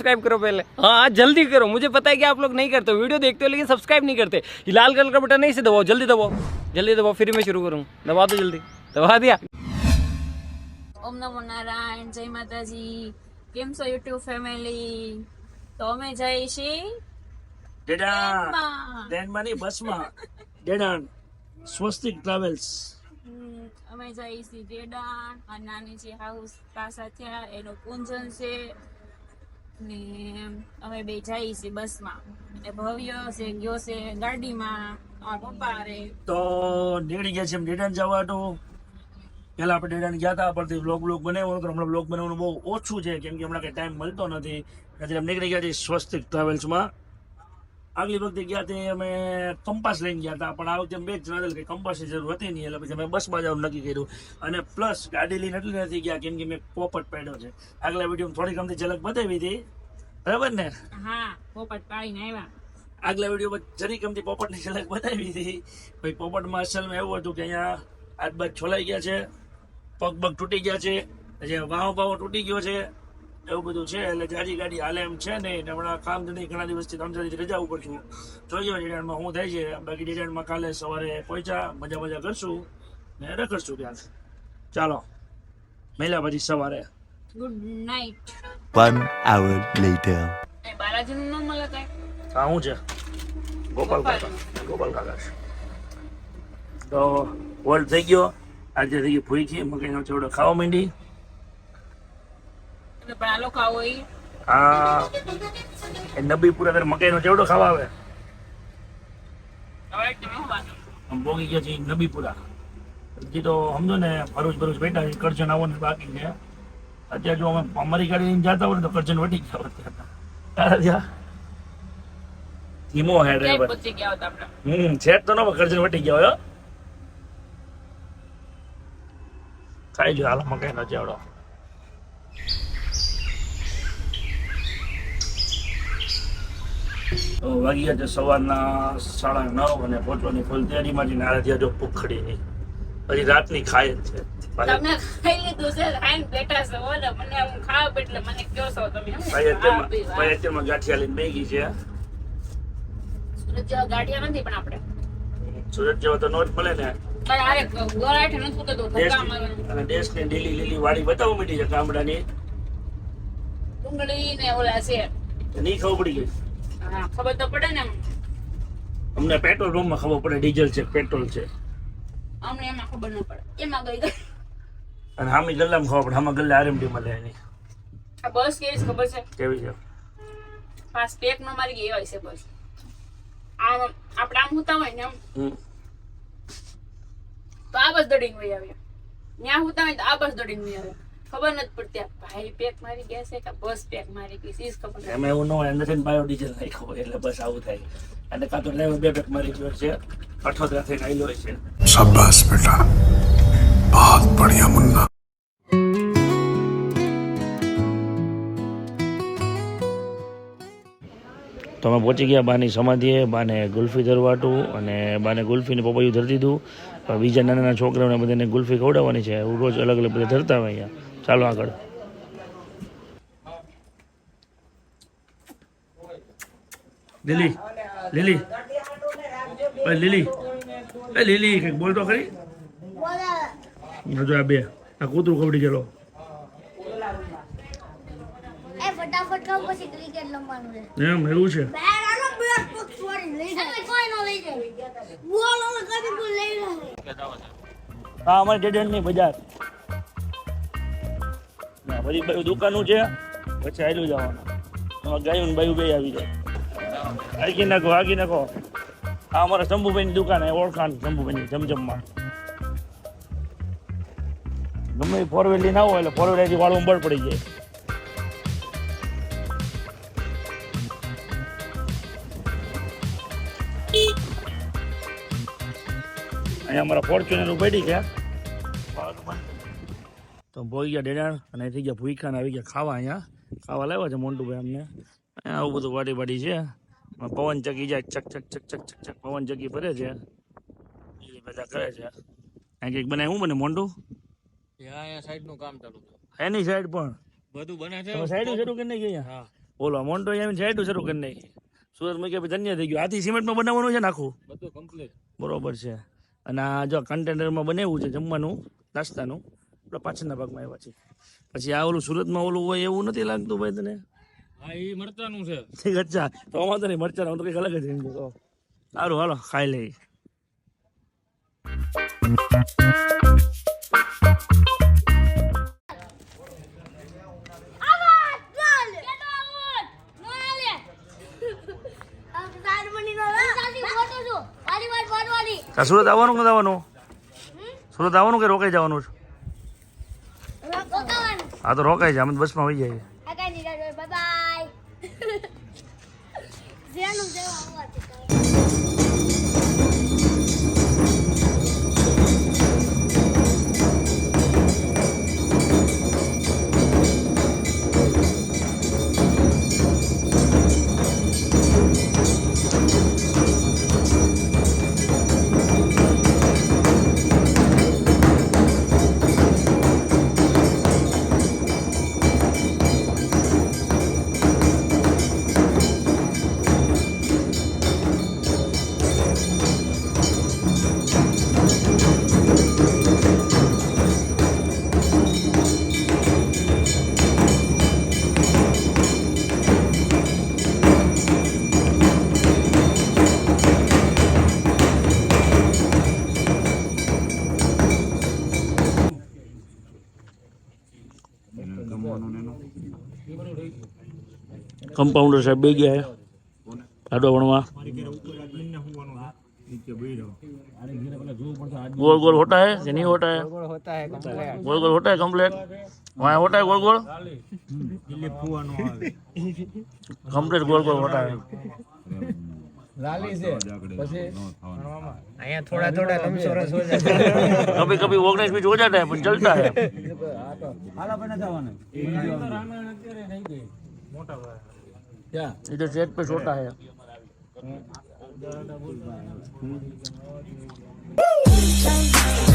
Subscribe करो पहले हाँ हाँ जल्दी करो मुझे पता है कि आप लोग नहीं करते हो वीडियो देखते हो लेकिन सब्सक्राइब नहीं करते ये लाल कलर का बटन नहीं से दबाओ जल्दी दबाओ जल्दी दबाओ फिर मैं शुरू करूँ दबा दो जल्दी दबा दिया ઓમ નમો નારાયણ જય માતાજી કેમ છો યુટ્યુબ ફેમિલી તો અમે જઈએ છીએ ડેડાણ ટ્રેનમાં. ટ્રેનમાં નહીં બસમાં ડેડાણ સ્વસ્તિક ટ્રાવેલ્સ હમ, અમે જઈએ છીએ ડેડાણ આ નાની જે હાઉસ પાસા થયા એનું પૂંજન છે ને અમે બે જઈએ છીએ બસમાં ભવ્ય છે, ગયો છે ગાડીમાં પપ્પા રે તો ડેડી ગયા છે એમ ડેડાણ જવાનું પહેલા આપણે ડેડાને ગયા હતા પરથી બ્લોગ બ્લોગ બનાવ્યો તો હમણાં બ્લોગ બનાવવાનું બહુ ઓછું છે, કેમ કે હમણાં કંઈ ટાઈમ મળતો નથી. એટલે નીકળી ગયા છીએ સ્વસ્તિક ટ્રાવેલ્સમાં આગલી વખતે ગયા તે અમે કંપાસ લઈને ગયા હતા પણ આ વખતે બે જ જણા હતા, કંપાસની જરૂર હતી નહીં એટલે પછી અમે બસમાં જવાનું નક્કી કર્યું. અને પ્લસ ગાડી લઈને એટલે નથી ગયા કેમ કે મેં પોપટ પાડ્યો છે. આગલા વિડીયોમાં થોડી ગમતી ઝલક બતાવી હતી. બરાબર ને? હા પોપટ પાડીને આવ્યા. આગલા વિડીયોમાં જરી ગમતી પોપટની ઝલક બતાવી હતી. ભાઈ પોપટમાં અસલમાં એવું હતું કે અહીંયા હાથ બાજ છોલાઈ ગયા છે પગ પગ તૂટી ગયા છે જે વાહો બાહો તૂટી ગયો છે. એવું બધું છે એટલે જાજી ગાડી હાલે એમ છે નહીં ને હમણાં કામ ધંધી ઘણા દિવસથી ત્રણ ચાર દિવસ રજા ઉપર છું. જોઈએ ડિઝાઇનમાં શું થાય છે. બાકી ડિઝાઇનમાં કાલે સવારે પહોંચ્યા મજા મજા કરશું ને રખડશું ત્યાં ચાલો મેલા પછી સવારે. Good night one hour later બાલાજીનું નામ મળે કઈ? હા શું છે? ગોપાલ કાકા. ગોપાલ. કાકા તો વર્લ્ડ થઈ ગયો. આજે થઈ ગયો ભૂઈ મકાઈનો ચોડો ખાવા માંડી. ઈ. આ એ મકાઈનો ચેવડો ખાવા આવે. પોગી ગયા છે નબીપુરા. હજી તો સમજો ને ભરૂચ ભરૂચ બેઠા છે કરજણ આવવાનું બાકી છે. અત્યારે જો અમે અમારી ગાડી લઈને જતા હોય તો કરજણ વટી ગયા હોત તારા ત્યાં? ધીમો હે ડ્રાઈવર હમ છેટ તો ન કરજણ વટી ગયા હોય. ખાઈ જો હાલ મકાઈનો ચેવડો. તો વાગી ગયા છે સવારના સાડા નવ અને પહોંચવાની ફૂલ તૈયારીમાં છે નારા થયા જો પુખડી નહીં પછી રાતની ખાય જ છે. તમને ખાઈ લીધું છે ખાઈને બેઠા છો ઓલે મને હું ખાવ એટલે મને કયો છો તમે ભાઈ અત્યારમાં હા, પીવા. ભાઈ અત્યારમાં ગાંઠિયા લઈને બેગી છે. સુરત જેવા ગાંઠિયા નથી પણ આપણે. સુરત જેવા તો નોટ મળે ને. અને દેશની લીલી લીલી વાડી બતાવવા માંડી છે ગામડાની. ડુંગળી ને ઓલા છે. નહીં ખબર પડી ગઈ. હા ખબર તો પડે ને. અમને પેટ્રોલ પંપમાં ખબર પડે ડીઝલ છે પેટ્રોલ છે. અમને એમાં ખબર ન પડે. એમાં ગઈ ગઈ. અને હામી ગલ્લામાં ખબર પડે હામાં ગલ્લા આરએમડી મળે એની. આ બસ કેવી ખબર છે? કેવી છે? પાસ પેક નો મારી ગઈ હોય છે બસ. આમ આપણે આમ હોતા હોય ને હમ. તો આ બસ દડીને વહી આવે ત્યાં હોતા હોય તો આ બસ દડીને વહી આવે ખબર નથી પડતી ભાઈ પેક મારી ગયા છે કે બસ પેક મારી ગઈ છે ખબર એમ એવું ન હોય અંદર થઈને બાયોડીઝલ નાખ્યો એટલે બસ આવું થાય. અને કાં તો ડ્રાઈવર બે પેક મારી ગયો છે અઠોતરા થઈને આવેલો છે. શાબાશ બેટા. બહુત બઢિયા મુન્ના. તો અમે પહોંચી ગયા બાની સમાધિએ બાને ગુલ્ફી ધરવાટું અને બાને ગુલ્ફીને પપૈયું ધરી દીધું. બીજા નાના નાના છોકરાઓને બધાને ગુલ્ફી ખવડાવવાની છે. રોજ અલગ અલગ બધા ધરતા હોય અહીંયા. ચાલો આગળ. લીલી લીલી. ઓય લીલી. એ લીલી કંઈક બોલ તો ખરી. જો આ બે. આ કૂતરું ખવડી ગયેલો. એ એમ એવું છે? હા અમારે બેટની છોડી લઈ જાય કોઈ નો લઈ ના બધી બધી દુકાનું છે, પછી આયલું જવાનું. ગાયું ને બાયું બે આવી જાય. આગી નાખો આગી નાખો. આ અમારા શંભુભાઈની દુકાન એ ઓળખાણ શંભુભાઈની, જમજમમાં. ગમે ફોર વ્હીલ ના હોય એટલે ફોર વ્હીલ વાળું બળ પડી જાય. અહીંયા અમારા ફોર્ચ્યુનર પડી છે. તો ભોઈ ગયા ડેડાણ અને થઈ ગયા ભૂખાને આવી ગયા ખાવા અહીંયા. ખાવા લાવ્યા છે મોન્ટુભાઈ અમને. આવું બધું વાડી વાડી છે. પવન ચકી જાય ચક ચક ચક ચક ચક ચક પવન ચકી ફરે છે. એ બધા કરે છે. અહીં કંઈક બનાય હું બને મોન્ટુ? સાઈડનું કામ ચાલુ છે. એની સાઈડ પણ? બધું બને છે. શરૂ કરી નાખી હા. બોલો મોન્ટો અહીંયા સાઈડું શરૂ કરી નાખી. સુરત મૂકી ધન્ય થઈ ગયું. આથી સિમેન્ટમાં બનાવવાનું છે નાખું બધું બરોબર છે. અને આ જો કન્ટેનરમાં બનાવ્યું છે જમવાનું નાસ્તાનું. આપણે પાછળના ભાગમાં આવ્યા છે પછી આ ઓલું સુરતમાં ઓલું હોય એવું નથી લાગતું ભાઈ તને? હા એ મરચાનું છે. ઠીક અચ્છા. તો વાંધો નહીં મરચાં હું તો કંઈક અલગ જ એમ તો સારું હાલો ખાઈ લઈ સુરત આવવાનું કે આવવાનું? સુરત આવવાનું કે રોકાઈ જવાનું છે? હા તો રોકાઈ જાય અમે બસમાં હોઈ જાય. આ બાય બાય કમ્પાઉન્ડર સાહેબ બે ગયા છે આડો ભણવા गोल गोल होता है कि नहीं होता है હોતા હે કમ્પ્લીટ गोल गोल होता है कम्प्लीट वहाँ होता है गोल गोल कम्प्लीट गोल गोल होता है લાલી છે પછી અહીંયા થોડા થોડા લમસોરસ હો જાય कभी कभी ऑर्गेनाइज बीच हो जाता है पर चलता है इधर सेट पे छोटा है Hey,